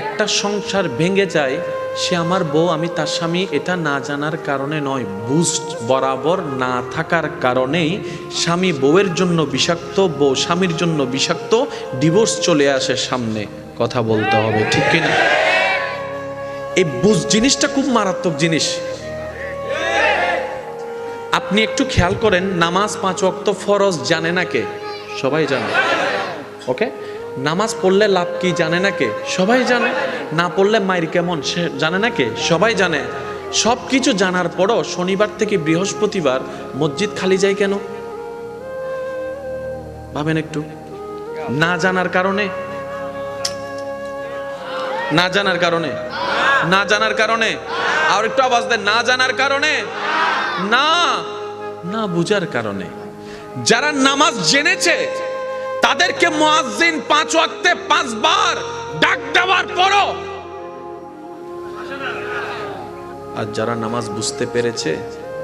একটা সংসার ভেঙে যায়, সে আমার বউ, আমি তার স্বামী, এটা না জানার কারণে নয়। বুস্ট বরাবর না থাকার কারণেই স্বামী বউয়ের জন্য বিষাক্ত, বউ স্বামীর জন্য বিষাক্ত, ডিভোর্স চলে আসে সামনে। কথা বলতে হবে, ঠিক কিনা এই বুঝ জিনিসটা খুব মারাত্মক জিনিস। আপনি একটু খেয়াল করেন, নামাজ পাঁচ ওয়াক্ত ফরজ জানে না কে? সবাই জানে। ওকে? নামাজ পড়লে লাভ কি জানে না কে? সবাই জানে। না পড়লে মায়ের কেমন? সে জানে না কে? সবাই জানে। সব কিছু জানার পরও শনিবার থেকে বৃহস্পতিবার মসজিদ খালি যায় কেন? ভাবেন একটু। না জানার কারণে? না জানার কারণে? না জানার কারণে? আর একটু আওয়াজ দেন। না জানার কারণে? না। না বুঝার কারণে। যারা নামাজ জেনেছে তাদেরকে মুয়াজ্জিন পাঁচ ওয়াক্তে পাঁচবার ডাক দেওয়ার পরও আর যারা নামাজ বুঝতে পেরেছে,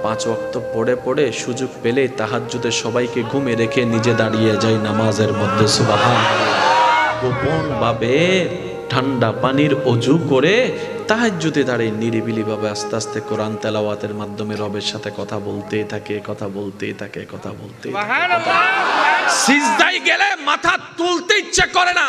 পাঁচ ওয়াক্ত পড়ে পড়ে সুযোগ পেলে তাহাজ্জুদে সবাইকে ঘুমে রেখে নিজে দাঁড়িয়ে যায় নামাজের মধ্যে, সুবাহান। গোপন ভাবে ঠান্ডা পানির অজু করে তাহাজ্জুদে দাঁড়িয়ে নিরিবিলি ভাবে আস্তে আস্তে কোরআন তেলাওয়াতের মাধ্যমে রবের সাথে কথা বলতেই থাকে, কথা বলতেই থাকে, কথা বলতেই থাকে। সিজদাই গেলে মাথা তুলতে ইচ্ছে করে না।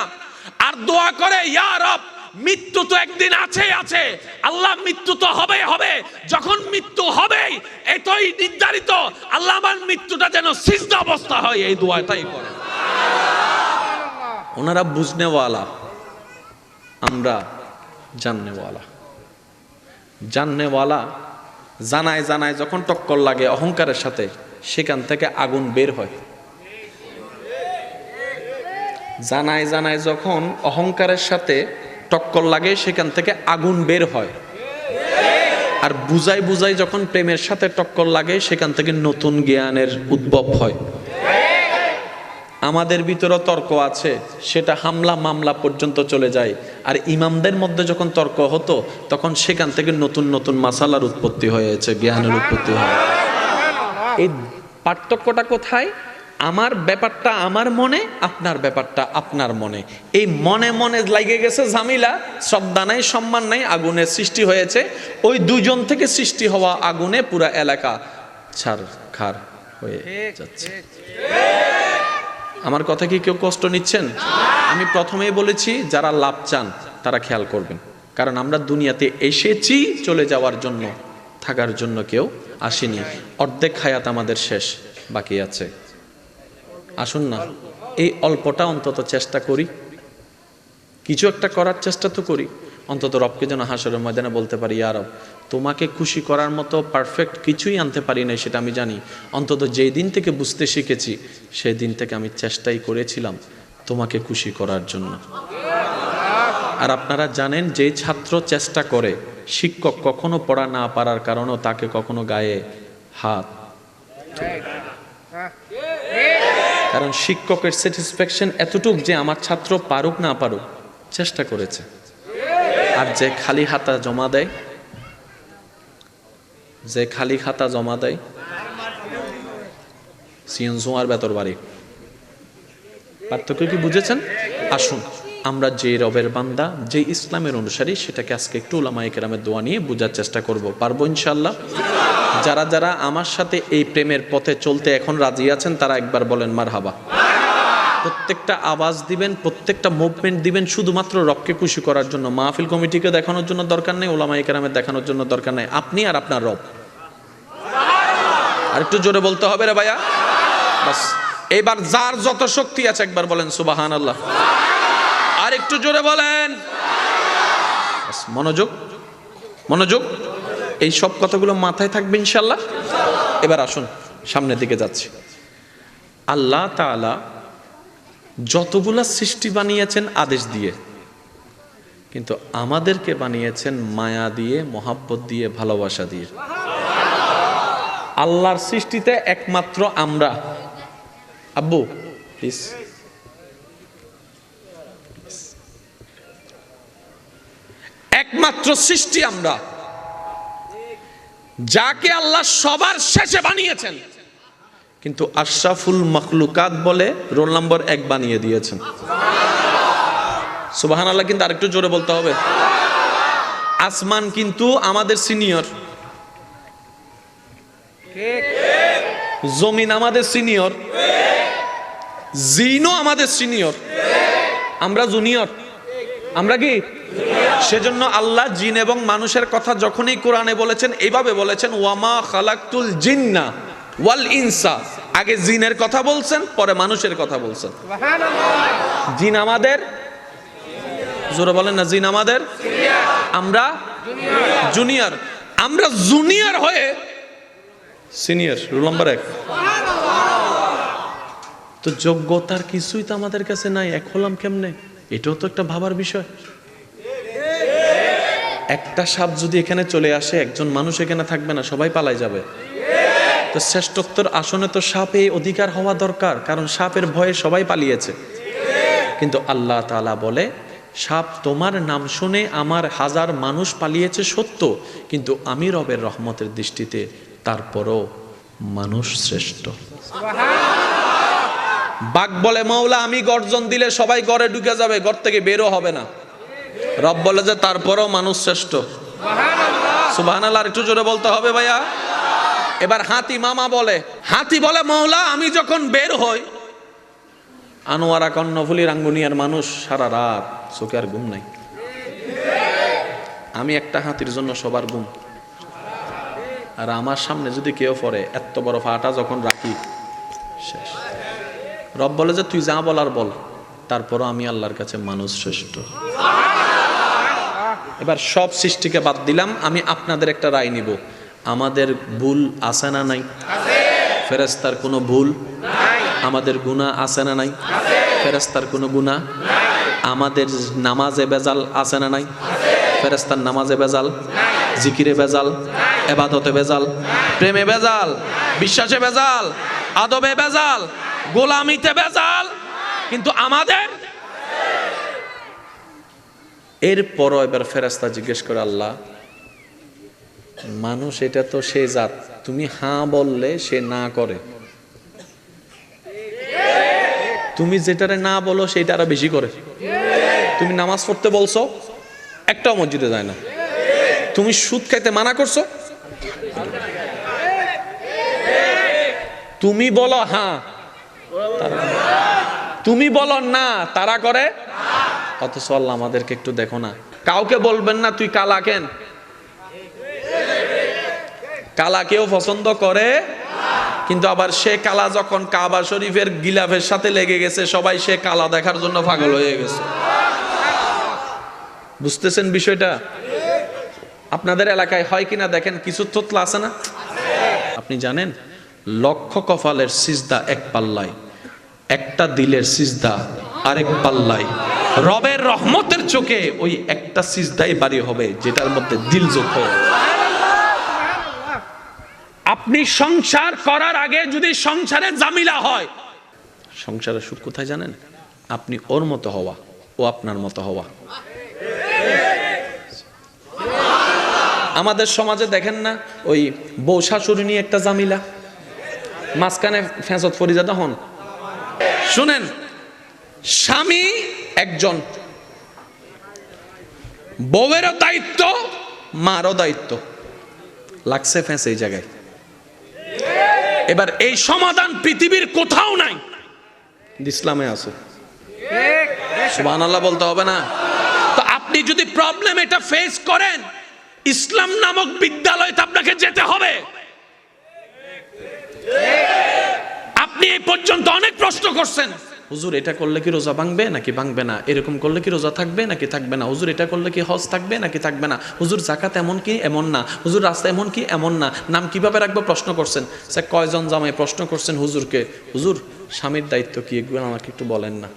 আর দোয়া করে, ইয়া রব, মৃত্যু তো একদিন আছে আছে। আল্লাহ, মৃত্যু তো হবে হবে। যখন মৃত্যু হবে এটাই নির্ধারিত, আল্লাহ আমার মৃত্যুটা যেন সিজদা অবস্থা হয়, এই দোয়াটাই করে। ওনারা বুঝনেওয়ালা। আমরা জাননেওয়ালা। জাননেওয়ালা জানায় জানায় যখন টক্কর লাগে, অহংকারের সাথে সেখান থেকে আগুন বের হয়। জানায় জানায় যখন অহংকারের সাথে টক্কর লাগে, সেখান থেকে আগুন বের হয়। আর বুঝাই বুঝাই যখন প্রেমের সাথে টক্কর লাগে, সেখান থেকে নতুন জ্ঞানের উদ্ভব হয়। আমাদের ভিতরে তর্ক আছে, সেটা হামলা মামলা পর্যন্ত চলে যায়। আর ইমামদের মধ্যে যখন তর্ক হতো, তখন সেখান থেকে নতুন নতুন মাসালার উৎপত্তি হয়েছে, জ্ঞানের উৎপত্তি হয় এই পার্থক্যটা কোথায়? আমার ব্যাপারটা আমার মনে, আপনার ব্যাপারটা আপনার মনে। এই মনে মনে লাগে গেছে ঝামিলা শ্রদ্ধা নাই সম্মান নাই আগুনের সৃষ্টি হয়েছে। ওই দুজন থেকে সৃষ্টি হওয়া আগুনে পুরা এলাকা ছাড় খার হয়ে যাচ্ছে। আমার কথা কি কেউ কষ্ট নিচ্ছেন? আমি প্রথমেই বলেছি, যারা লাভ চান, তারা খেয়াল করবেন। কারণ আমরা দুনিয়াতে এসেছি, চলে যাওয়ার জন্য, থাকার জন্য কেউ আসেনি। অর্ধেক হায়াত আমাদের শেষ, বাকি আছে। আসুন না। এই অল্পটা অন্তত চেষ্টা করি। কিছু একটা করার চেষ্টা তো করি। অন্তত রবকে যেন হাসরের ময়দানে বলতে পারি আর রব, তোমাকে খুশি করার মতো পারফেক্ট কিছুই আনতে পারি না সেটা আমি জানি। অন্তত যেই দিন থেকে বুঝতে শিখেছি, সেই দিন থেকে আমি চেষ্টাই করেছিলাম তোমাকে খুশি করার জন্য। আর আপনারা জানেন যে ছাত্র চেষ্টা করে, শিক্ষক কখনো পড়া না পারার কারণেও তাকে কখনো গায়ে হাত কারণ শিক্ষকের স্যাটিসফ্যাকশন এতটুক যে আমার ছাত্র পারুক না পারুক, চেষ্টা করেছে। আর যে খালি হাতা জমা দেয়, যে খালি খাতা জমা দেয় সিএনজোয়ার বেতর বাড়ি। পার্থক্য কি বুঝেছেন? আসুন, আমরা যে রবের বান্দা, যে ইসলামের অনুসারী, সেটাকে আজকে একটু ওলামাই কেরামের দোয়া নিয়ে বোঝার চেষ্টা করব। পারব ইনশাল্লাহ যারা যারা আমার সাথে এই প্রেমের পথে চলতে এখন রাজি আছেন, তারা একবার বলেন মার হাবা প্রত্যেকটা আওয়াজ দিবেন, প্রত্যেকটা মুভমেন্ট দিবেন, শুধুমাত্র রবকে খুশি করার জন্য। মাহফিল কমিটিকে দেখানোর জন্য দরকার নেই ওলামাই কেরামের দেখানোর জন্য দরকার নেই। আপনি আর আপনার রব। আর একটু জোরে বলতে হবে রে ভাইয়া। বাস। এবার যার যত শক্তি আছে, একবার বলেন সুবাহান আল্লাহ আর একটু জোরে বলেন। মনোযোগ। মনোযোগ। এই সব কথাগুলো মাথায় থাকবে ইনশাল্লাহ এবার আসুন, সামনের দিকে যাচ্ছি। আল্লাহ তাআলা যতগুলা সৃষ্টি বানিয়েছেন আদেশ দিয়ে, কিন্তু আমাদেরকে বানিয়েছেন মায়া দিয়ে, মহাব্বত দিয়ে, ভালোবাসা দিয়ে। আল্লাহর সৃষ্টিতে একমাত্র আমরা। আব্বু প্লিজ একমাত্র সৃষ্টি আমরা। যাকে আল্লাহ সবার শেষে বানিয়েছেন। কিন্তু আশরাফুল মখলুকাত বলে রোল নম্বর এক বানিয়ে দিয়েছেন। সুবাহান আল্লাহ কিন্তু আরেকটু জোরে বলতে হবে। আসমান কিন্তু আমাদের সিনিয়র। জমিন আমাদের সিনিয়র। জিনও আমাদের সিনিয়র। আমরা জুনিয়র। আমরা কি? সেজন্য আল্লাহ জিন এবং মানুষের কথা যখনই কোরআনে বলেছেন এইভাবে বলেছেন ওয়ামা খালাকতুল জিন্না ওয়াল ইনসা। আগে জিনের কথা বলছেন পরে মানুষের কথা বলছেন। জিন আমাদের? জোরে বলেন না জিন আমাদের? আমরা জুনিয়র। আমরা জুনিয়র হয়ে সিনিয়র রুল নাম্বার এক। তো যোগ্যতার কিছুই তো আমাদের কাছে নাই এক হলাম কেমনে? এটাও তো একটা ভাবার বিষয়। একটা সাপ যদি এখানে চলে আসে, একজন মানুষ এখানে থাকবে না, সবাই পালাই যাবে। তো শ্রেষ্ঠত্বর আসনে তো সাপে অধিকার হওয়া দরকার, কারণ সাপের ভয়ে সবাই পালিয়েছে। কিন্তু আল্লাহ তাআলা বলে, সাপ তোমার নাম শুনে আমার হাজার মানুষ পালিয়েছে সত্য, কিন্তু আমি রবের রহমতের দৃষ্টিতে তারপরও মানুষ শ্রেষ্ঠ। বাঘ বলে মাওলা আমি গর্জন দিলে সবাই ঘরে ঢুকে যাবে, ঘর থেকে বেরো হবে না। রব বলে যে তারপরও মানুষ শ্রেষ্ঠ। সুবাহ একটু জোরে বলতে হবে ভাইয়া। এবার হাতি মামা বলে হাতি বলে মৌলা আমি যখন বের হই আনোয়ারা কর্ণফুলি রাঙ্গুনিয়ার মানুষ সারা রাত চোখে আর ঘুম নাই। আমি একটা হাতির জন্য সবার ঘুম। আর আমার সামনে যদি কেউ পড়ে এত বড় ফাটা যখন রাখি শেষ। রব বলে যে তুই যা বলার বল তারপরও আমি আল্লাহর কাছে মানুষ শ্রেষ্ঠ। এবার সব সৃষ্টিকে বাদ দিলাম, আমি আপনাদের একটা রায় নিব। আমাদের ভুল আছে না নাই? ফেরেস্তার কোনো ভুল? আমাদের গুণা আছে না নাই? ফেরেস্তার কোনো গুণা আমাদের নামাজে বেজাল আছে না নাই? ফেরেস্তার নামাজে বেজাল জিকিরে বেজাল এবাদতে বেজাল প্রেমে বেজাল বিশ্বাসে বেজাল আদবে বেজাল গোলামিতে বেজাল কিন্তু আমাদের এরপরও এবার ফেরাস্তা জিজ্ঞেস করে, আল্লাহ, মানুষ এটা তো সে জাত, তুমি হাঁ বললে সে না করে। তুমি যেটারে না বলো সেটা আরও বেশি করে। তুমি নামাজ পড়তে বলছো, একটাও মসজিদে যায় না। তুমি সুদ খাইতে মানা করছ। তুমি বলো হ্যাঁ তুমি বলো না, তারা করে। অথচ আল্লাহ আমাদেরকে একটু দেখো না। কাউকে বলবেন না, তুই কালা কেন? কালা কেউ পছন্দ করে, কিন্তু আবার সে কালা যখন কাবা শরীফের গিলাফের সাথে লেগে গেছে, সবাই সে কালা দেখার জন্য পাগল হয়ে গেছে। বুঝতেছেন বিষয়টা? আপনাদের এলাকায় হয় কিনা দেখেন, কিছু তোতলা আছে না? আপনি জানেন, লক্ষ কপালের সিজদা এক পাল্লায়, একটা দিলের সিজদা আরেক পাল্লায়। রবের রহমতের চোখে ওই একটা সিজদাই বাড়ি হবে, যেটার মধ্যে দিল যোগ হয়ে আপনি সংসার করার আগে যদি সংসারে জামিলা হয়, সংসারের সুখ কোথায় জানেন? আপনি ওর মতো হওয়া, ও আপনার মতো হওয়া। আমাদের সমাজে দেখেন না, ওই বউ শাশুড়ি নিয়ে একটা জামিলা, মাঝখানে ফেঁসত ফরিজাদা হন। শুনেন, স্বামী একজন। বউয়েরও দায়িত্ব, মারও দায়িত্ব। লাগছে ফেঁস এই জায়গায়। এবার এই সমাধান পৃথিবীর কোথাও নাই। ইসলামে আছে সুবহান আল্লাহ বলতে হবে না। তো আপনি যদি প্রবলেম এটা ফেস করেন, ইসলাম নামক বিদ্যালয়তে আপনাকে যেতে হবে। আপনি এই পর্যন্ত অনেক প্রশ্ন করছেন। হুজুর, এটা করলে কি রোজা ভাঙবে নাকি ভাঙবে না? এরকম করলে কি রোজা থাকবে নাকি থাকবে না? হুজুর, এটা করলে কি হজ থাকবে নাকি থাকবে না? হুজুর জাকাত এমন কি এমন না? হুজুর, রাস্তা এমন কি এমন না? নাম কীভাবে রাখব? প্রশ্ন করছেন। সে কয়জন জামাই প্রশ্ন করছেন হুজুরকে? হুজুর, স্বামীর দায়িত্ব কি? এগুলো আমাকে একটু বলেন না।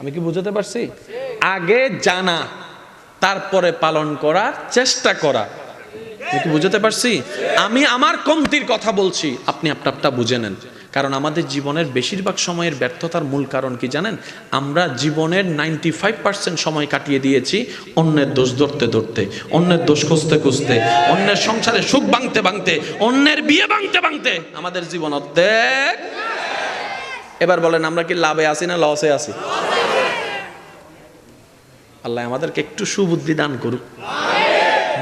আমি কি বুঝাতে পারছি? আগে জানা। তারপরে পালন করার চেষ্টা করা। কি বুঝাতে পারছি? আমি আমার কমতির কথা বলছি। আপনি আপনারটা বুঝে নেন। কারণ আমাদের জীবনের বেশিরভাগ সময়ের ব্যর্থতার মূল কারণ কি জানেন? আমরা জীবনের নাইনটি ফাইভ পার্সেন্ট সময় কাটিয়ে দিয়েছি অন্যের দোষ ধরতে ধরতে, অন্যের দোষ খুঁজতে খুঁজতে, অন্যের সংসারে সুখ ভাঙতে ভাঙতে, অন্যের বিয়ে ভাঙতে ভাঙতে আমাদের জীবন অর্ধেক। এবার বলেন, আমরা কি লাভে আছি না লসে আছি? আল্লাহ আমাদেরকে একটু সুবুদ্ধি দান করুক।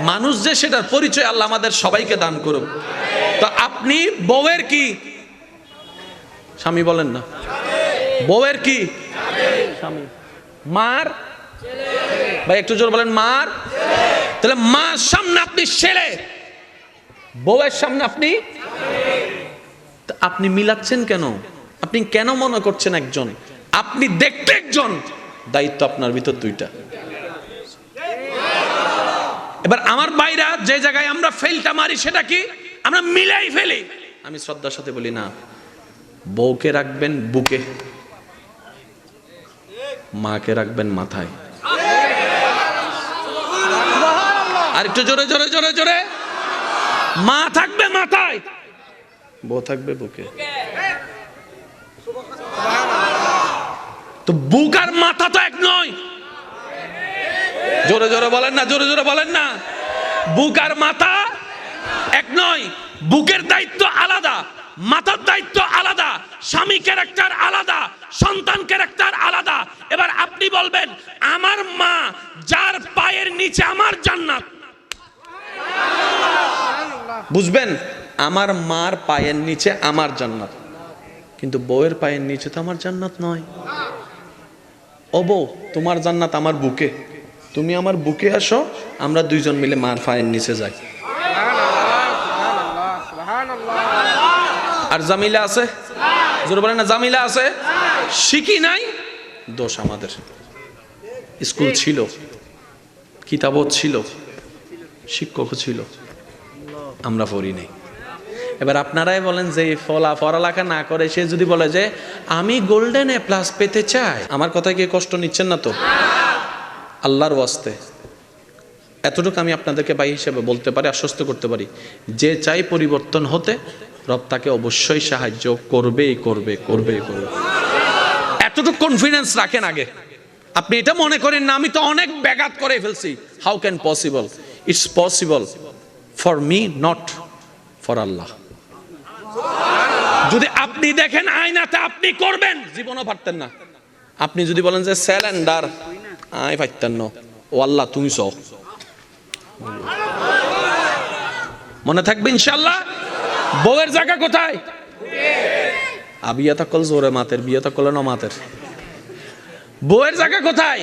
মানুষ যে সেটার পরিচয় আল্লাহ আমাদের সবাইকে দান করুক। তো আপনি বউয়ের কি? স্বামী বলেন না। বউয়ের কি? স্বামী। মার? ভাই, একটু জোর বলেন, মার? তাহলে মার সামনে আপনি ছেলে। বউয়ের সামনে আপনি? আপনি মিলাচ্ছেন কেন? আপনি কেন মনে করছেন একজন? আপনি দেখতে একজন। দায়িত্ব আপনার ভিতর দুইটা। এবার আমার বাইরা যে জায়গায় আমরা ফেলটা মারি, সেটা কি? আমরা মিলাই ফেলি। আমি শ্রদ্ধার সাথে বলি, না, বউকে রাখবেন বুকে, মাকে রাখবেন মাথায়। আর একটু জোরে জোরে জোরে জোরে। মা থাকবে মাথায়, বউ থাকবে বুকে। তো বুক আর মাথা তো এক নয়। জোরে জোরে বলেন না, জোরে জোরে বলেন না। বুক আর মাথা এক নয়, বুকের দায়িত্ব আলাদা, মাথার দায়িত্ব আলাদা, স্বামী ক্যারেক্টার আলাদা, সন্তান ক্যারেক্টার আলাদা। এবার আপনি বলবেন, আমার মা যার পায়ের নিচে আমার জান্নাত। বুঝবেন, আমার মার পায়ের নিচে আমার জান্নাত। কিন্তু বউয়ের পায়ের নিচে তো আমার জান্নাত নয়। ও বউ, তোমার জান্নাত আমার বুকে। তুমি আমার বুকে আসো, আমরা দুইজন মিলে মার পায়ের নিচে যাই। আর জামিলা আছে? জোরে বলেন না, জামিলা আছে? শিখি নাই? দোষ আমাদের। স্কুল ছিল, কিতাবও ছিল, শিক্ষকও ছিল। আমরা পড়ি নাই। এবার আপনারাই বলেন যে ফলা পড়ালেখা না করে সে যদি বলে যে, আমি গোল্ডেন এ প্লাস পেতে চাই। আমার কথায় কি কষ্ট নিচ্ছেন না তো? আল্লাহর ওয়াস্তে। এতটুকু আমি আপনাদেরকে ভাই হিসেবে বলতে পারি, আশ্বস্ত করতে পারি। যে চাই পরিবর্তন হতে, রব তাকে অবশ্যই সাহায্য করবেই করবে করবেই করবে। এতটুকু কনফিডেন্স রাখেন আগে। আপনি এটা মনে করেন না, আমি তো অনেক ব্যাঘাত করে ফেলছি। How can possible it's possible for me not for Allah. যদি আপনি দেখেন আয়নাতে আপনি করবেন, জীবনও পারতেন না। আপনি যদি বলেন যে স্যালেন্ডার পারতেন না ও আল্লাহ, তুমি সহ মনে থাকবে ইনশাল্লাহ বউয়ের জায়গা কোথায়? আবিয়া তকল জোরে মাতের, বিয়ে তকল ন মাতের বউয়ের জায়গা কোথায়?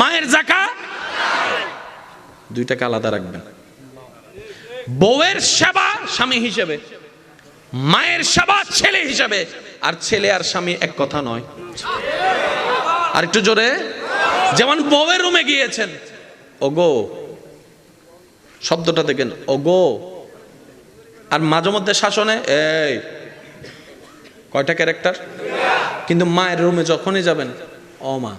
মায়ের জায়গা? দুইটাকে আলাদা রাখবেন। বউয়ের সেবা স্বামী হিসেবে, মায়ের সেবা ছেলে হিসেবে, আর ছেলে আর স্বামী এক কথা নয়। আর একটু জোরে। যেমন বউয়ের রুমে গিয়েছেন। ওগো, শব্দটা দেখেন, ওগো। আর মাঝে মধ্যে শাসনে, এই, কয়টা ক্যারেক্টার? কিন্তু মায়ের রুমে যখনই যাবেন, ও মা।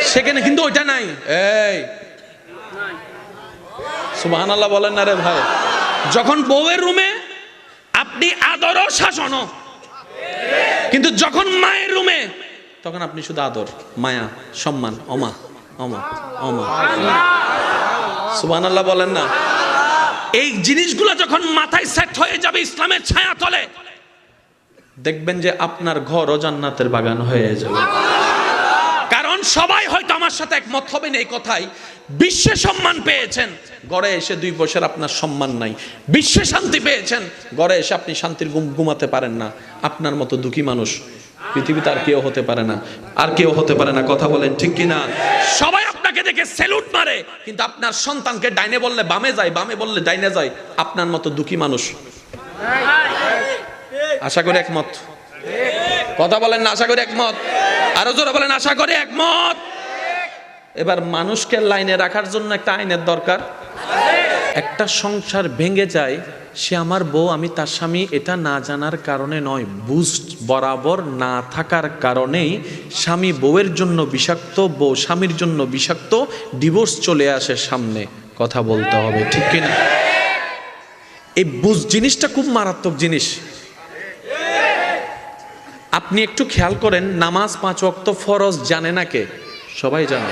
সেখানে কিন্তু ওইটা নাই, এই। সুবাহান আল্লাহ বলেন না রে ভাই। যখন বউয়ের রুমে, আপনি আদর শাসনও। কিন্তু যখন মায়ের রুমে তখন আপনি শুধু আদর, মায়া, সম্মান, অমা অমা অমা। সুবাহান আল্লাহ বলেন না। এই জিনিসগুলো যখন মাথায় সেট হয়ে যাবে ইসলামের ছায়া তলে, দেখবেন যে আপনার ঘর জান্নাতের বাগান হয়ে যাবে। কারণ সবাই হয়তো আমার সাথে একমত হবেন এই কথাই। বিশ্বে সম্মান পেয়েছেন, গড়ে এসে দুই বছর আপনার সম্মান নাই। বিশ্বে শান্তি পেয়েছেন, গড়ে এসে আপনি শান্তির ঘুম ঘুমাতে পারেন না। আপনার মতো দুঃখী মানুষ পৃথিবীতে আর কেউ হতে পারে না। আর কেউ হতে পারে না। কথা বলেন ঠিক কি না সবাই আপনাকে দেখে সেলুট মারে, কিন্তু আপনার সন্তানকে ডাইনে বললে বামে যায়, বামে বললে ডাইনে যায়। আপনার মতো দুঃখী মানুষ। আশা করি একমত। কথা বলেন না, আশা করি একমত। আরও জোরে বলেন, আশা করি একমত। এবার মানুষকে লাইনে রাখার জন্য একটা আইনের দরকার। একটা সংসার ভেঙে যায় সে আমার বউ, আমি তার স্বামী, এটা না জানার কারণে নয়। বুঝ বরাবর না থাকার কারণেই স্বামী বউয়ের জন্য বিষাক্ত, বউ স্বামীর জন্য বিষাক্ত, ডিভোর্স চলে আসে সামনে। কথা বলতে হবে, ঠিক কিনা? এই বুঝ জিনিসটা খুব মারাত্মক জিনিস। আপনি একটু খেয়াল করেন, নামাজ পাঁচ ওয়াক্ত ফরজ জানে না কে? সবাই জানে।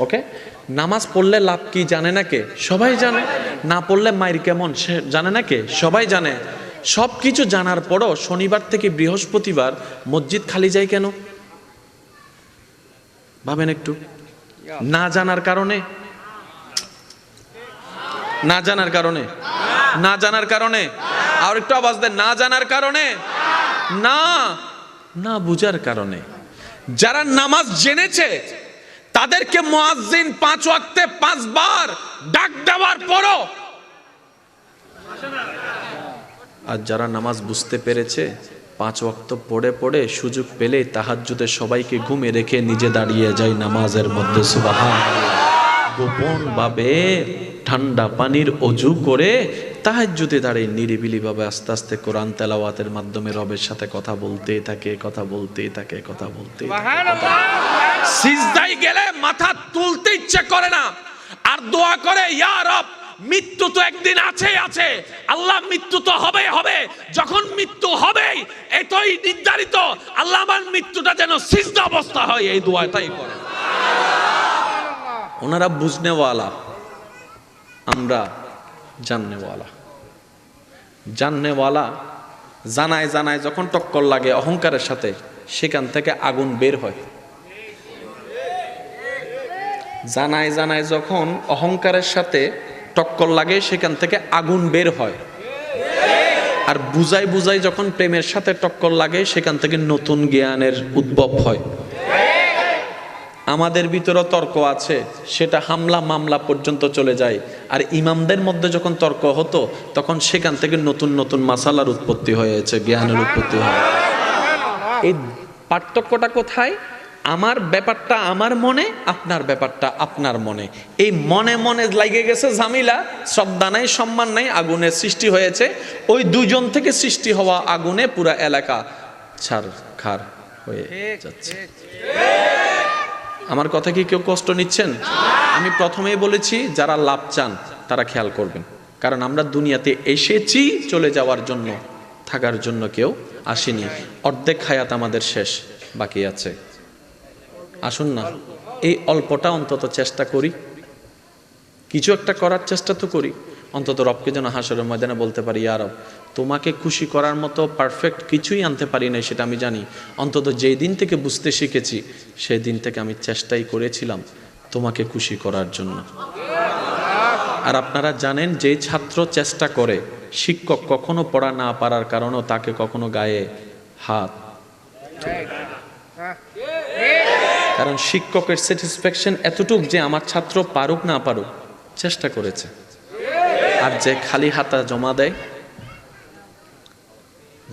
ওকে? নামাজ পড়লে লাভ কি জানে না কে? সবাই জানে। না পড়লে মায়ের কেমন? সে জানে না কে? সবাই জানে। সব কিছু জানার পরও শনিবার থেকে বৃহস্পতিবার মসজিদ খালি যায় কেন? ভাবেন একটু। না জানার কারণে? না জানার কারণে? না জানার কারণে? আর একটু আওয়াজ দেন। না জানার কারণে? না। না বুঝার কারণে। যারা নামাজ জেনেছে তাদেরকে মহাজিন পাঁচ ওয়াক্তে পাঁচবার ডাক দেওয়ার পরও আর যারা নামাজ বুঝতে পেরেছে, পাঁচ ওয়াক্ত পড়ে পড়ে সুযোগ পেলে তাহাজ্জুদে সবাইকে ঘুমে রেখে নিজে দাঁড়িয়ে যায় নামাজের মধ্যে সুবাহ গোপন ভাবে ঠান্ডা পানির অজু করে তাহাজ্জুদে দাঁড়িয়ে নিরিবিলি ভাবে আস্তে আস্তে কোরআন তেলাওয়াতের মাধ্যমে রবের সাথে কথা বলতেই থাকে, কথা বলতেই থাকে, কথা বলতে গেলে মাথা তুলতে ইচ্ছে করে না। আর দোয়া করে, ইয়া রব, মৃত্যু তো একদিন আছেই আছে। আল্লাহ, মৃত্যু তো হবে হবে। যখন মৃত্যু হবে এতই নির্ধারিত। আল্লাহ আমার মৃত্যুটা যেন সিজদা অবস্থা হয়, এই দোয়াটাই করে। ওনারা বুঝনেওয়ালা। আমরা জাননেওয়ালা। জাননেওয়ালা জানায় জানায় যখন টক্কর লাগে, অহংকারের সাথে সেখান থেকে আগুন বের হয়। জানায় জানায় যখন অহংকারের সাথে টক্কর লাগে, সেখান থেকে আগুন বের হয়। আর বুঝাই বুঝাই যখন প্রেমের সাথে টক্কর লাগে, সেখান থেকে নতুন জ্ঞানের উদ্ভব হয়। আমাদের ভিতরে তর্ক আছে সেটা হামলা মামলা পর্যন্ত চলে যায়। আর ইমামদের মধ্যে যখন তর্ক হতো তখন সেখান থেকে নতুন নতুন মাসালার উৎপত্তি হয়েছে জ্ঞানের উৎপত্তি হয়। এই পার্থক্যটা কোথায়? আমার ব্যাপারটা আমার মনে আপনার ব্যাপারটা আপনার মনে। এই মনে মনে লাগে গেছে ঝামিলা শ্রদ্ধা নাই সম্মান নাই আগুনের সৃষ্টি হয়েছে। ওই দুজন থেকে সৃষ্টি হওয়া আগুনে পুরা এলাকা ছাড় খার হয়ে যাচ্ছে। আমার কথা কি কেউ কষ্ট নিচ্ছেন? আমি প্রথমেই বলেছি, যারা লাভ চান, তারা খেয়াল করবেন। কারণ আমরা দুনিয়াতে এসেছি, চলে যাওয়ার জন্য, থাকার জন্য কেউ আসেনি। অর্ধেক হায়াত আমাদের শেষ, বাকি আছে। আসুন না, এই অল্পটা অন্তত চেষ্টা করি। কিছু একটা করার চেষ্টা তো করি। অন্তত রবকে যেন হাসরের ময়দানে বলতে পারি, ইয়া রব তোমাকে খুশি করার মতো পারফেক্ট কিছুই আনতে পারি নাই, সেটা আমি জানি। অন্তত যেই দিন থেকে বুঝতে শিখেছি, সেই দিন থেকে আমি চেষ্টাই করেছিলাম তোমাকে খুশি করার জন্য। আর আপনারা জানেন যে ছাত্র চেষ্টা করে, শিক্ষক কখনো পড়া না পারার কারণেও তাকে কখনো গায়ে হাত কারণ শিক্ষকের স্যাটিসফ্যাকশন এতটুক যে আমার ছাত্র পারুক না পারুক, চেষ্টা করেছে। আর যে খালি হাতা জমা দেয়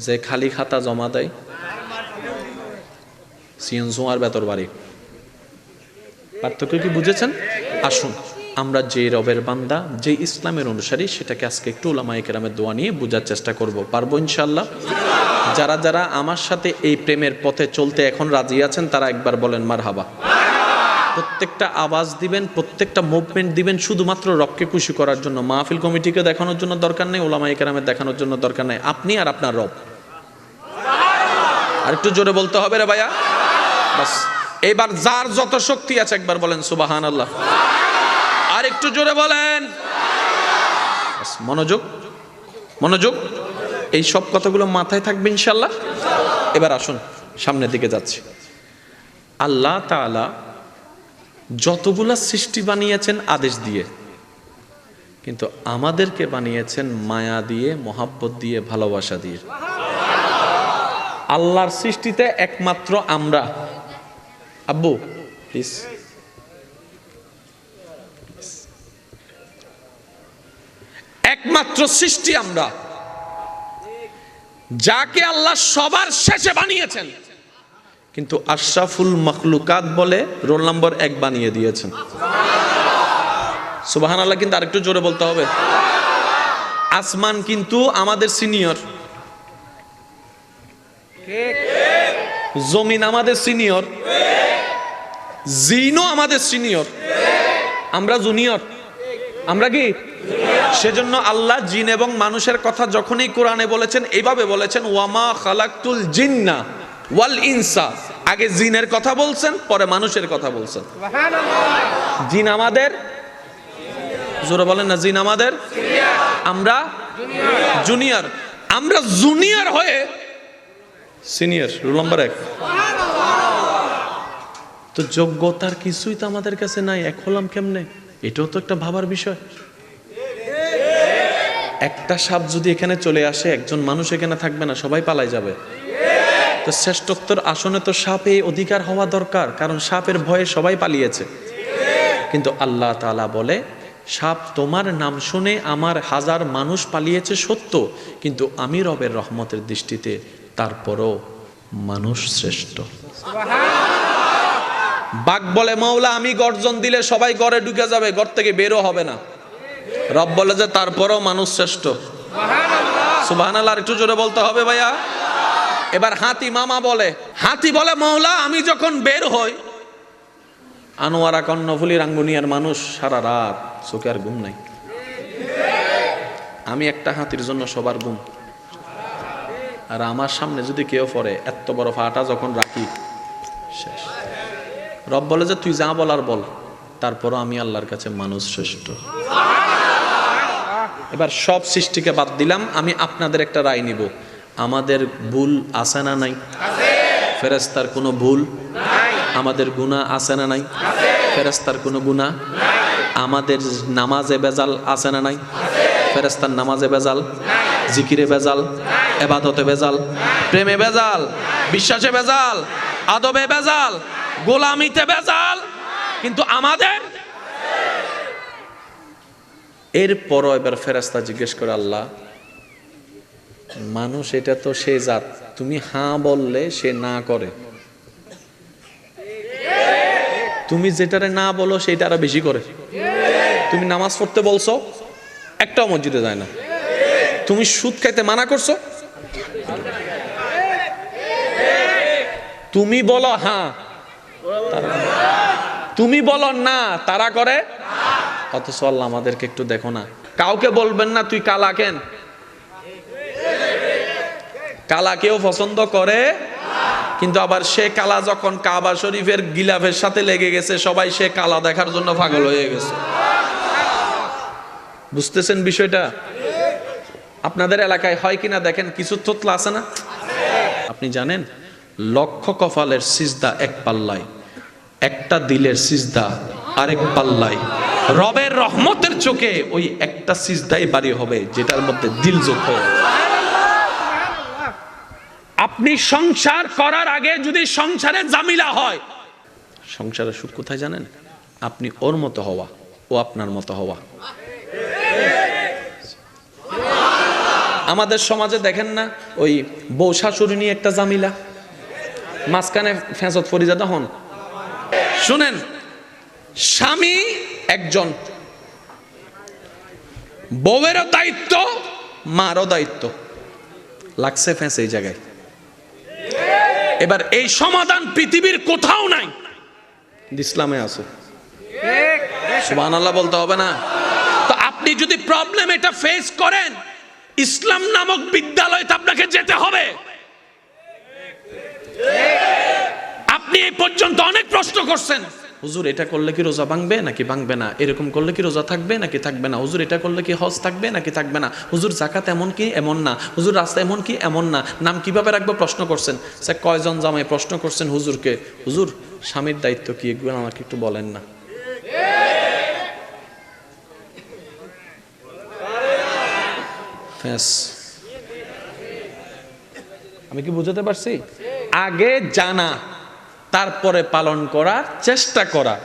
যে খালি খাতা জমা দেয় সিএন জোয়ার বেতর বাড়ি। পার্থক্য কি বুঝেছেন? আসুন, আমরা যে রবের বান্দা যে ইসলামের অনুসারী, সেটাকে আজকে একটু ওলামাই কেরামের দোয়া নিয়ে বোঝার চেষ্টা করব। পারব ইনশাল্লাহ যারা যারা আমার সাথে এই প্রেমের পথে চলতে এখন রাজি আছেন, তারা একবার বলেন মার হাবা প্রত্যেকটা আওয়াজ দিবেন, প্রত্যেকটা মুভমেন্ট দিবেন, শুধুমাত্র রবকে খুশি করার জন্য। মাহফিল কমিটিকে দেখানোর জন্য দরকার নেই ওলামাই কেরামের দেখানোর জন্য দরকার নেই। আপনি আর আপনার রব। আর একটু জোরে বলতে হবে রে ভাইয়া। বাস। এবার যার যত শক্তি আছে একবার বলেন সুবাহান আল্লাহ আর একটু জোরে বলেন। মনোযোগ। মনোযোগ। এই সব কথাগুলো মাথায় থাকবে ইনশাল্লাহ এবার আসুন, সামনের দিকে যাচ্ছি। আল্লাহ তাআলা যতগুলা সৃষ্টি বানিয়েছেন আদেশ দিয়ে, কিন্তু আমাদেরকে বানিয়েছেন মায়া দিয়ে, মহাব্বত দিয়ে, ভালোবাসা দিয়ে। আল্লাহর সৃষ্টিতে একমাত্র আমরা। আব্বু প্লিজ একমাত্র সৃষ্টি আমরা। যাকে আল্লাহ সবার শেষে বানিয়েছেন। কিন্তু আশরাফুল মখলুকাত বলে রোল নম্বর এক বানিয়ে দিয়েছেন। সুবাহান আল্লাহ কিন্তু আরেকটু জোরে বলতে হবে। আসমান কিন্তু আমাদের সিনিয়র। জমিন আমাদের সিনিয়র। জিনও আমাদের সিনিয়র। আমরা জুনিয়র। আমরা কি? সেজন্য আল্লাহ জিন এবং মানুষের কথা যখনই কোরআনে বলেছেন, এইভাবে বলেছেন, ওয়ামা খালাকতুল জিন্না। ওয়াল ইনসা। আগে জিনের কথা বলছেন পরে মানুষের কথা বলছেন। জিন আমাদের? জোরে বলেন না জিন আমাদের? আমরা? জুনিয়র। আমরা জুনিয়র হয়ে সিনিয়র রুল নাম্বার এক। তো যোগ্যতার কিছুই তো আমাদের কাছে নাই এক হলাম কেমনে? এটাও তো একটা ভাবার বিষয়। একটা সাপ যদি এখানে চলে আসে একজন মানুষ এখানে থাকবে না সবাই পালাই যাবে। তো শ্রেষ্ঠত্বর আসনে তো সাপে অধিকার হওয়া দরকার, কারণ সাপের ভয়ে সবাই পালিয়েছে। কিন্তু আল্লাহ তালা বলে, সাপ তোমার নাম শুনে আমার হাজার মানুষ পালিয়েছে সত্য, কিন্তু আমি রবের রহমতের দৃষ্টিতে তারপরও মানুষ শ্রেষ্ঠ। বাঘ বলে মৌলা আমি গর্জন দিলে সবাই ঘরে ঢুকে যাবে, ঘর থেকে বেরো হবে না। রব বলে যে, তারপরও মানুষ শ্রেষ্ঠ। সুবাহান আল্লাহ একটু জোরে বলতে হবে ভাইয়া। এবার হাতি মামা বলে, হাতি বলে মৌলা আমি যখন বের হই আনোয়ারা কর্ণফুলি রাঙ্গুনিয়ার মানুষ সারা রাত চোখে আর ঘুম নাই। আমি একটা হাতির জন্য সবার ঘুম। আর আমার সামনে যদি কেউ পড়ে, এত বড় ফাটা যখন রাখি, শেষ। রব বলে যে, তুই যা বলার বল, তারপরও আমি আল্লাহর কাছে মানুষ শ্রেষ্ঠ। এবার সব সৃষ্টিকে বাদ দিলাম, আমি আপনাদের একটা রায় নিব। আমাদের ভুল আছে না নাই? ফেরেস্তার কোনো ভুল? আমাদের গুণা আছে না নাই? ফেরেস্তার কোনো গুণা আমাদের নামাজে বেজাল আছে না নাই? ফেরেস্তার নামাজে বেজাল জিকিরে বেজাল এবাদতে বেজাল প্রেমে বেজাল বিশ্বাসে বেজাল আদবে বেজাল গোলামিতে বেজাল কিন্তু আমাদের? এরপরও এবার ফেরেস্তা জিজ্ঞেস করে, আল্লাহ মানুষ এটা তো সে জাত। তুমি হাঁ বললে সে না করে। তুমি যেটারে না বলো সেটা আরও বেশি করে। তুমি নামাজ পড়তে বলছো, একটাও মসজিদে যায় না। তুমি সুদ খাইতে মানা করছ। তুমি বলো হ্যাঁ তুমি বলো না, তারা করে। অথচ আল্লাহ আমাদেরকে একটু দেখো না। কাউকে বলবেন না, তুই কালা কেন? কালা কেউ পছন্দ করে? কিন্তু আবার সে কালা যখন কাবা শরীফের গিলাফের সাথে লেগে গেছে, সবাই সে কালা দেখার জন্য পাগল হয়ে গেছে। বুঝতেছেন বিষয়টা? আপনাদের এলাকায় হয় কিনা দেখেন, কিছু তোতলা আছে না? আপনি জানেন, লক্ষ কপালের সিজদা এক পাল্লায়, একটা দিলের সিজদা আরেক পাল্লায়। রবের রহমতের চোখে ওই একটা সিজদাই বাড়ি হবে, যেটার মধ্যে দিল যোগ হয়ে। আপনি সংসার করার আগে যদি সংসারে জামিলা হয়। সংসারের সুখ কোথায় জানেন? আপনি ওর মতো হওয়া, ও আপনার মতো হওয়া। আমাদের সমাজে দেখেন না, ওই বউ শাশুড়ি নিয়ে একটা জামিলা। মাঝখানে ফেঁসত ফরিজাদা হন। শুনেন, স্বামী একজন। বউয়েরও দায়িত্ব, মারও দায়িত্ব। লাগছে ফেঁস এই জায়গায়। এবার এই সমাধান পৃথিবীর কোথাও নাই। ইসলামে আছে। সুবহানাল্লাহ বলতে হবে না। তো আপনি যদি প্রবলেম এটা ফেস করেন ইসলাম নামক বিদ্যালয়তে আপনাকে যেতে হবে। আপনি এই পর্যন্ত অনেক প্রশ্ন করছেন। হুজুর, এটা করলে কি রোজা ভাঙবে নাকি ভাঙবে না? এরকম করলে কি রোজা থাকবে নাকি থাকবে না? হুজুর, এটা করলে কি হজ থাকবে নাকি থাকবে না? হুজুর জাকাত এমন কি এমন না? হুজুর, রাস্তা এমন কি এমন না? নাম কীভাবে রাখব? প্রশ্ন করছেন। স্যার, কয়জন জামাই প্রশ্ন করছেন হুজুরকে? হুজুর, স্বামীর দায়িত্ব কি? এগুলো আমাকে একটু বলেন না। আমি কি বুঝাতে পারছি? আগে জানা। তারপরে পালন করার চেষ্টা করা।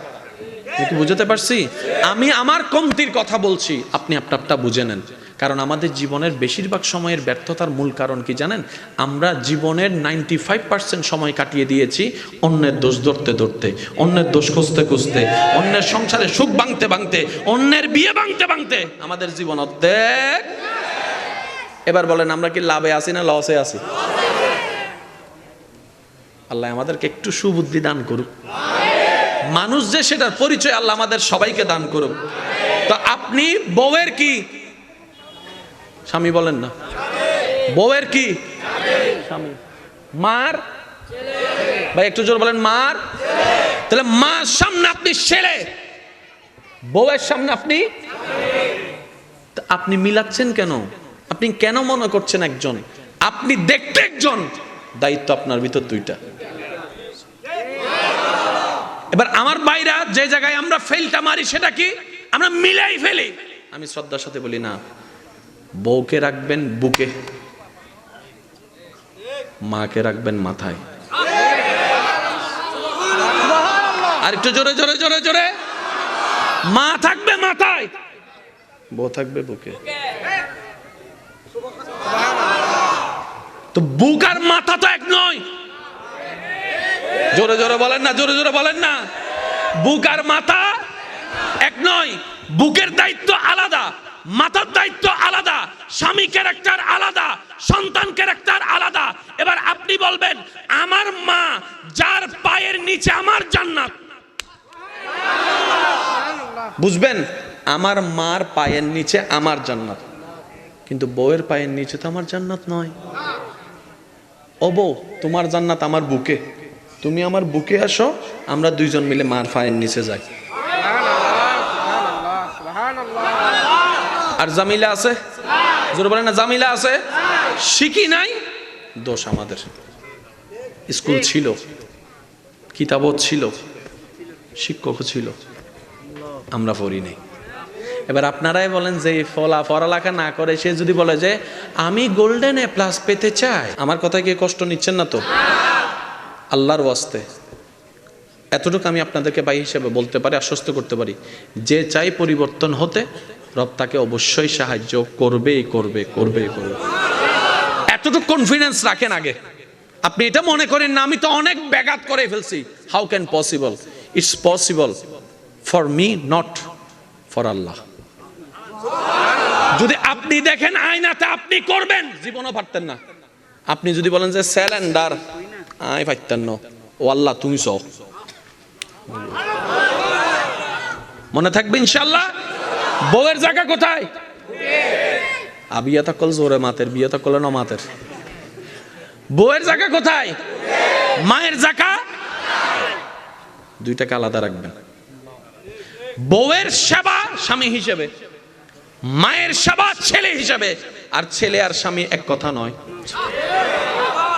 বুঝাতে পারছি? আমি আমার কমতির কথা বলছি। আপনি আপনারটা বুঝে নেন। কারণ আমাদের জীবনের বেশিরভাগ সময়ের ব্যর্থতার মূল কারণ কি জানেন? আমরা জীবনের নাইনটি ফাইভ পার্সেন্ট সময় কাটিয়ে দিয়েছি অন্যের দোষ ধরতে ধরতে, অন্যের দোষ খুঁজতে খুঁজতে, অন্যের সংসারে সুখ ভাঙতে ভাঙতে, অন্যের বিয়ে ভাঙতে ভাঙতে আমাদের জীবন অর্ধেক। এবার বলেন, আমরা কি লাভে আছি না লসে আছি? আল্লাহ আমাদেরকে একটু সুবুদ্ধি দান করুক। মানুষ যে সেটার পরিচয় আল্লাহ আমাদের সবাইকে দান করুক। তো আপনি বউয়ের কি? স্বামী বলেন না। বউয়ের কি? স্বামী। মার? ভাই একটু জোর বলেন মার? তাহলে মার সামনে আপনি ছেলে। বউয়ের সামনে আপনি? তা আপনি মিলাচ্ছেন কেন? আপনি কেন মনে করছেন একজন? আপনি দেখতে একজন। দায়িত্ব আপনার ভিতর দুইটা। এবার আমার বাইরা যে জায়গায় আমরা ফেলটা মারি সেটা কি? আমরা মিলাই ফেলি। আমি শ্রদ্ধার সাথে বলি না বউকে রাখবেন বুকে মাকে রাখবেন মাথায়। আর একটু জোরে জোরে জোরে জোরে। মা থাকবে মাথায়। বউ থাকবে বুকে। তো বুক আর মাথা তো এক নয়। জোরে জোরে বলেন না, জোরে জোরে বলেন না। বুক আর মাথা এক নয়, বুকের দায়িত্ব আলাদা, মাথার দায়িত্ব আলাদা, স্বামী ক্যারেক্টার আলাদা, সন্তান ক্যারেক্টার আলাদা। এবার আপনি বলবেন, আমার মা যার পায়ের নিচে আমার জান্নাত। বুঝবেন, আমার মার পায়ের নিচে আমার জান্নাত। কিন্তু বউয়ের পায়ের নিচে তো আমার জান্নাত নয়। ও বউ, তোমার জান্নাত আমার বুকে। তুমি আমার বুকে আসো, আমরা দুইজন মিলে মার পায়ের নিচে যাই। আর জামিলা আছে? জোরে বলেন না, জামিলা আছে? শিখি নাই? দোষ আমাদের। স্কুল ছিল, কিতাবও ছিল, শিক্ষকও ছিল, আমরা পড়ি নাই। এবার আপনারাই বলেন যে ফলা পড়ালেখা না করে, সে যদি বলে যে, আমি গোল্ডেন এ প্লাস পেতে চাই? আমার কথায় কি কষ্ট নিচ্ছেন না তো? আল্লাহর ওয়াস্তে। এতটুকু আমি আপনাদেরকে ভাই হিসেবে বলতে পারি, আশ্বস্ত করতে পারি। যে চাই পরিবর্তন হতে, রব তাকে অবশ্যই সাহায্য করবেই করবে করবেই করবে। এতটুকু কনফিডেন্স রাখেন আগে। আপনি এটা মনে করেন না, আমি তো অনেক ব্যাঘাত করে ফেলছি। How can possible it's possible for me not for Allah. যদি আপনি দেখেন আয়নাতে আপনি করবেন, জীবনও পারতেন না। আপনি যদি বলেন যে স্যালেন্ডার আই পারতেন না ও আল্লাহ, তুমি সহ মনে থাকবে ইনশাল্লাহ বউয়ের জায়গা কোথায়? আবিয়া তকল জোরে মাতের, বিয়ে তকল ন মাতের বউয়ের জায়গা কোথায়? মায়ের জায়গা? দুইটাকে আলাদা রাখবেন। বউয়ের সেবা স্বামী হিসেবে, মায়ের সেবা ছেলে হিসেবে, আর ছেলে আর স্বামী এক কথা নয়।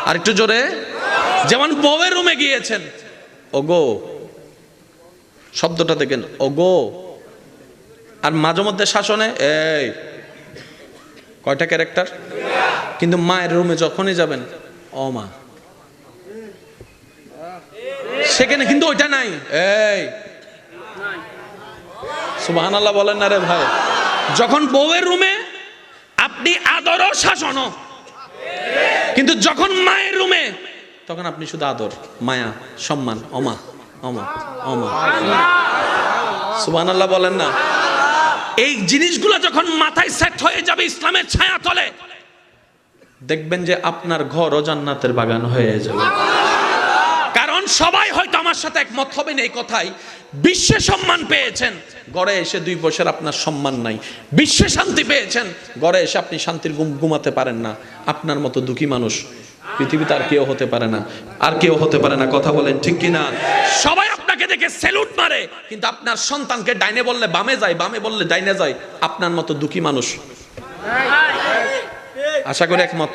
আর একটু জোরে। যেমন বউয়ের রুমে গিয়েছেন। ওগো, শব্দটা দেখেন, ওগো। আর মাঝে মধ্যে শাসনে, এই, কয়টা ক্যারেক্টার কিন্তু মায়ের রুমে যখনই যাবেন, ও মা। সেখানে কিন্তু ওইটা নাই, এই। সুবাহান আল্লাহ বলেন না রে ভাই। যখন বউয়ের রুমে, আপনি আদর শাসনও। কিন্তু যখন মায়ের রুমে তখন আপনি শুধু আদর, মায়া, সম্মান, অমা অমা অমা। সুবাহান আল্লাহ বলেন না। এই জিনিসগুলো যখন মাথায় সেট হয়ে যাবে ইসলামের ছায়া তলে, দেখবেন যে আপনার ঘর জান্নাতের বাগান হয়ে যাবে। কারণ সবাই হয়তো আমার সাথে একমত হবেন এই কথাই। বিশ্বে সম্মান পেয়েছেন গড়ে এসে দুই বছর আপনার সম্মান নাই। বিশ্বে শান্তি পেয়েছেন গড়ে এসে আপনি শান্তির ঘুম ঘুমাতে পারেন না। আপনার মতো দুঃখী মানুষ পৃথিবীতে আর কেউ হতে পারে না। আর কেউ হতে পারে না, কথা বলেন ঠিক কি না সবাই আপনাকে দেখে স্যালুট মারে, কিন্তু আপনার সন্তানকে ডাইনে বললে বামে যায়, বামে বললে ডাইনে যায়, আপনার মতো দুঃখী মানুষ। আশা করি একমত।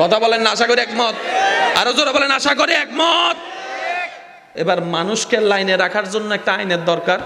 কথা বলেন না, আশা করি একমত। আরও জোরে বলেন, আশা করি একমত। এবার মানুষকে লাইনে রাখার জন্য একটা আইনের দরকার।